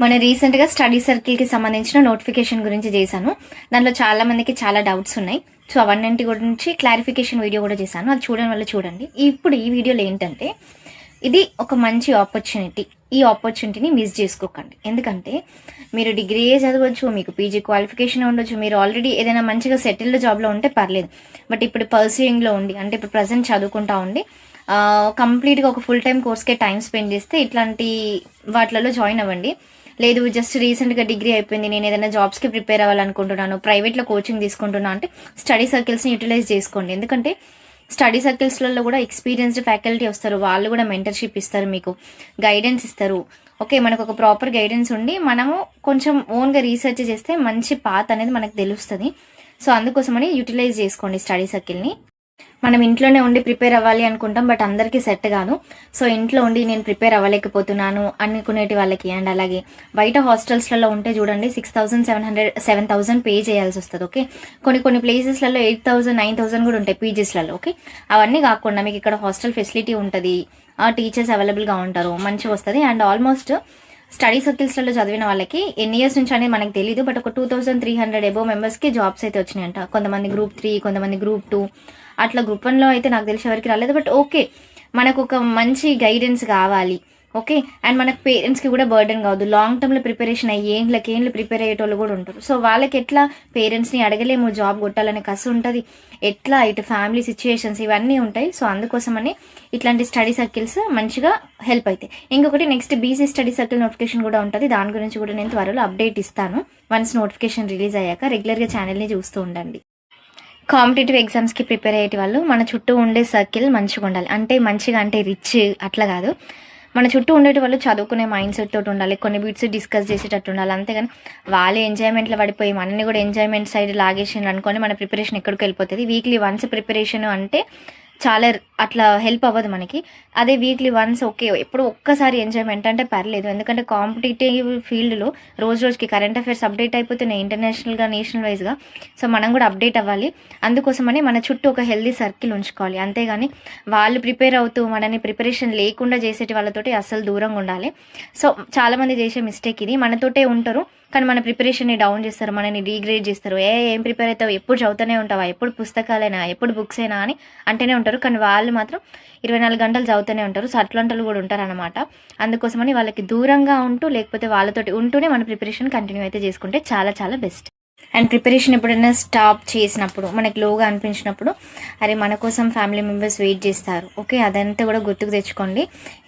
మొన్న రీసెంట్గా స్టడీ సర్కిల్కి సంబంధించిన నోటిఫికేషన్ గురించి చేశాను. దాంట్లో చాలా మందికి చాలా డౌట్స్ ఉన్నాయి. సో అవన్నింటి గురించి క్లారిఫికేషన్ వీడియో కూడా చేశాను. అది చూడడం వల్ల చూడండి. ఇప్పుడు ఈ వీడియోలో ఏంటంటే ఇది ఒక మంచి ఆపర్చునిటీ ఈ ఆపర్చునిటీని మిస్ చేసుకోకండి. ఎందుకంటే మీరు డిగ్రీ చదవచ్చు మీకు పీజీ క్వాలిఫికేషన్ ఉండొచ్చు మీరు ఆల్రెడీ ఏదైనా మంచిగా సెటిల్డ్ జాబ్లో ఉంటే పర్లేదు. బట్ ఇప్పుడు పర్సూయింగ్లో ఉండి అంటే ఇప్పుడు ప్రజెంట్ చదువుకుంటా ఉండి కంప్లీట్గా ఒక ఫుల్ టైం కోర్స్కే టైం స్పెండ్ చేస్తే ఇట్లాంటి వాటిలలో జాయిన్ అవ్వండి. లేదు జస్ట్ రీసెంట్గా డిగ్రీ అయిపోయింది నేను ఏదైనా జాబ్స్కి ప్రిపేర్ అవ్వాలనుకుంటున్నాను ప్రైవేట్లో కోచింగ్ తీసుకుంటున్నా అంటే స్టడీ సర్కిల్స్ని యూటిలైజ్ చేసుకోండి. ఎందుకంటే స్టడీ సర్కిల్స్లలో కూడా ఎక్స్పీరియన్స్డ్ ఫ్యాకల్టీ వస్తారు వాళ్ళు కూడా మెంటర్షిప్ ఇస్తారు మీకు గైడెన్స్ ఇస్తారు. ఓకే మనకు ఒక ప్రాపర్ గైడెన్స్ ఉండి మనము కొంచెం ఓన్గా రీసెర్చ్ చేస్తే మంచి పాత్ అనేది మనకు తెలుస్తుంది. సో అందుకోసమని యూటిలైజ్ చేసుకోండి స్టడీ సర్కిల్ని మనం ఇంట్లోనే ఉండి ప్రిపేర్ అవ్వాలి అనుకుంటాం బట్ అందరికీ సెట్ కాదు. సో ఇంట్లో ఉండి నేను ప్రిపేర్ అవ్వలేకపోతున్నాను అనుకునేటి వాళ్ళకి అండ్ అలాగే బయట హాస్టల్స్లలో ఉంటే చూడండి six thousand seven hundred seven thousand pay చేయాల్సి వస్తుంది ఓకే? కొన్ని కొన్ని ప్లేసెస్లలో ఎయిట్ థౌసండ్ నైన్ థౌసండ్ కూడా ఉంటాయి పీజీస్లలో ఓకే? అవన్నీ కాకుండా మీకు ఇక్కడ హాస్టల్ ఫెసిలిటీ ఉంటుంది ఆ టీచర్స్ అవైలబుల్గా ఉంటారు మంచిగా వస్తుంది. అండ్ ఆల్మోస్ట్ స్టడీ సర్కిల్స్లలో చదివిన వాళ్ళకి ఎన్ని ఇయర్స్ నుంచి అనేది మనకు తెలియదు బట్ ఒక two thousand three hundred above మెంబర్స్కి జాబ్స్ అయితే వచ్చినాయంట. కొంతమంది గ్రూప్ త్రీ కొంతమంది గ్రూప్ టూ అట్లా గ్రూప్ వన్లో అయితే నాకు తెలిసే వరకు రాలేదు. బట్ ఓకే మనకు ఒక మంచి గైడెన్స్ కావాలి. ఓకే అండ్ మనకు పేరెంట్స్కి కూడా బర్డెన్ కావద్దు. లాంగ్ టర్మ్లో ప్రిపరేషన్ అయ్యి ఏండ్లకి ఏండ్లు ప్రిపేర్ అయ్యేటోళ్ళు కూడా ఉంటారు. సో వాళ్ళకి ఎట్లా పేరెంట్స్ని అడగలేము జాబ్ కొట్టాలనే కసి ఉంటుంది. ఎట్లా ఇటు ఫ్యామిలీ సిచ్యుయేషన్స్ ఇవన్నీ ఉంటాయి. సో అందుకోసమని ఇట్లాంటి స్టడీ సర్కిల్స్ మంచిగా హెల్ప్ అవుతాయి ఇంకొకటి next BC study circle notification కూడా ఉంటుంది. దాని గురించి కూడా నేను త్వరలో అప్డేట్ ఇస్తాను. వన్స్ నోటిఫికేషన్ రిలీజ్ అయ్యాక రెగ్యులర్గా ఛానల్ని చూస్తూ ఉండండి. కాంపిటేటివ్ ఎగ్జామ్స్కి ప్రిపేర్ అయ్యే వాళ్ళు మన చుట్టూ ఉండే సర్కిల్ మంచిగా ఉండాలి. అంటే మంచిగా అంటే రిచ్ అట్లా కాదు. మన చుట్టూ ఉండేటి వాళ్ళు చదువుకునే మైండ్ సెట్ తోటి ఉండాలి. కొన్ని బిట్స్ డిస్కస్ చేసేటట్టు ఉండాలి. అంతేగాని వాళ్ళే ఎంజాయ్మెంట్లో పడిపోయి మనని కూడా ఎంజాయ్మెంట్ సైడ్ లాగేసిండ్రు అనుకొని మన ప్రిపరేషన్ ఎక్కడికి వెళ్ళిపోతుంది. వీక్లీ వన్స్ ప్రిపరేషన్ అంటే చాలా అట్లా హెల్ప్ అవ్వదు మనకి. అదే వీక్లీ వన్స్ ఓకే ఎప్పుడు ఒక్కసారి ఎంజాయ్మెంట్ అంటే పర్లేదు. ఎందుకంటే కాంపిటేటివ్ ఫీల్డ్లో రోజు రోజుకి కరెంట్ అఫైర్స్ అప్డేట్ అయిపోతున్నాయి ఇంటర్నేషనల్గా నేషనల్ వైజ్గా సో మనం కూడా అప్డేట్ అవ్వాలి. అందుకోసమని మన చుట్టూ ఒక హెల్దీ సర్కిల్ ఉంచుకోవాలి. అంతేగాని వాళ్ళు ప్రిపేర్ అవుతూ మనని ప్రిపరేషన్ లేకుండా చేసేటి వాళ్ళతోటి అస్సలు దూరంగా ఉండాలి. సో చాలామంది చేసే మిస్టేక్ ఇది. మనతోటే ఉంటారు. కానీ మన ప్రిపరేషన్ని డౌన్ చేస్తారు మనని డీగ్రేడ్ చేస్తారు. ఏ ఏం ప్రిపేర్ అవుతావు? ఎప్పుడు చదువుతూనే ఉంటావా? ఎప్పుడు పుస్తకాలైనా ఎప్పుడు బుక్స్ అయినా అని అంటేనే ఉంటారు. కానీ వాళ్ళు మాత్రం ఇరవై నాలుగు గంటలు చదువుతూనే ఉంటారు. సో అట్లాంటి కూడా ఉంటారు అనమాట అందుకోసమని వాళ్ళకి దూరంగా ఉంటూ లేకపోతే వాళ్ళతోటి ఉంటూనే మన ప్రిపరేషన్ కంటిన్యూ అయితే చేసుకుంటే చాలా చాలా బెస్ట్. అండ్ ప్రిపరేషన్ ఎప్పుడైనా స్టాప్ చేసినప్పుడు మనకి లోగా అనిపించినప్పుడు అరే మన కోసం ఫ్యామిలీ మెంబర్స్ వెయిట్ చేస్తారు. ఓకే అదంతా కూడా గుర్తుకు తెచ్చుకోండి.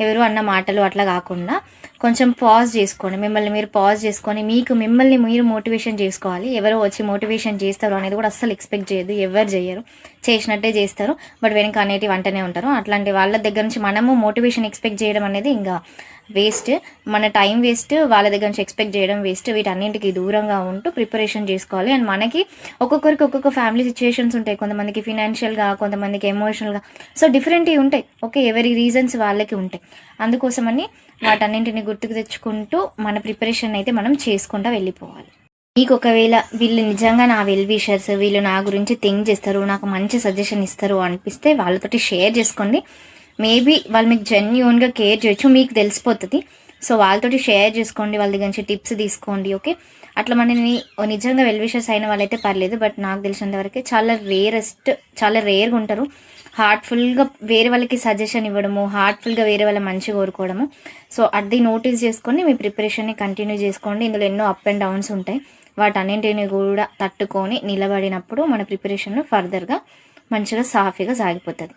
ఎవరు అన్న మాటలు అట్లా కాకుండా కొంచెం పాజ్ చేసుకోండి. మిమ్మల్ని మీరు పాజ్ చేసుకొని మీకు మిమ్మల్ని మీరు మోటివేషన్ చేసుకోవాలి. ఎవరో వచ్చి మోటివేషన్ చేస్తారు అనేది కూడా అస్సలు ఎక్స్పెక్ట్ చేయదు ఎవరు చేయరు. చేసినట్టే చేస్తారు. బట్ వెనక అనేటివి అంటనే ఉంటారు. అట్లాంటి వాళ్ళ దగ్గర నుంచి మనము మోటివేషన్ ఎక్స్పెక్ట్ చేయడం అనేది ఇంకా వేస్ట్. మన టైం వేస్ట్ వాళ్ళ దగ్గర నుంచి ఎక్స్పెక్ట్ చేయడం వేస్ట్. వీటన్నింటికి దూరంగా ఉంటూ ప్రిపరేషన్ చేసుకోవాలి. అండ్ మనకి ఒక్కొక్కరికి ఒక్కొక్క ఫ్యామిలీ సిచ్యుయేషన్స్ ఉంటాయి. కొంతమందికి ఫినాన్షియల్గా కొంతమందికి ఎమోషనల్గా. సో డిఫరెంట్వి ఉంటాయి. ఓకే ఎవరి రీజన్స్ వాళ్ళకి ఉంటాయి. అందుకోసమని వాటన్నింటిని గుర్తుకు తెచ్చుకుంటూ మన ప్రిపరేషన్ అయితే మనం చేసుకుంటూ వెళ్ళిపోవాలి. మీకు ఒకవేళ వీళ్ళు నిజంగా నా వెల్ విషర్స్ వీళ్ళు నా గురించి థింక్ చేస్తారు నాకు మంచి సజెషన్ ఇస్తారు అనిపిస్తే వాళ్ళతోటి షేర్ చేసుకోండి. మేబీ వాళ్ళు మీకు జెన్యున్గా కేర్ చేయొచ్చు మీకు తెలిసిపోతుంది. సో వాళ్ళతోటి షేర్ చేసుకోండి వాళ్ళ దగ్గర నుంచి టిప్స్ తీసుకోండి ఓకే అట్లా మనని నిజంగా వెల్విషెస్ అయిన వాళ్ళైతే పర్లేదు బట్ నాకు తెలిసినంతవరకు చాలా రేరెస్ట్ చాలా రేర్గా ఉంటారు. హార్ట్ఫుల్గా వేరే వాళ్ళకి సజెషన్ ఇవ్వడము హార్ట్ఫుల్గా వేరే వాళ్ళ మంచి కోరుకోవడము. సో అది నోటీస్ చేసుకొని మీ ప్రిపరేషన్ని కంటిన్యూ చేసుకోండి. ఇందులో ఎన్నో అప్ అండ్ డౌన్స్ ఉంటాయి. వాటన్నింటిని కూడా తట్టుకొని నిలబడినప్పుడు మన ప్రిపరేషన్ ఫర్దర్గా మంచిగా సాఫీగా సాగిపోతుంది.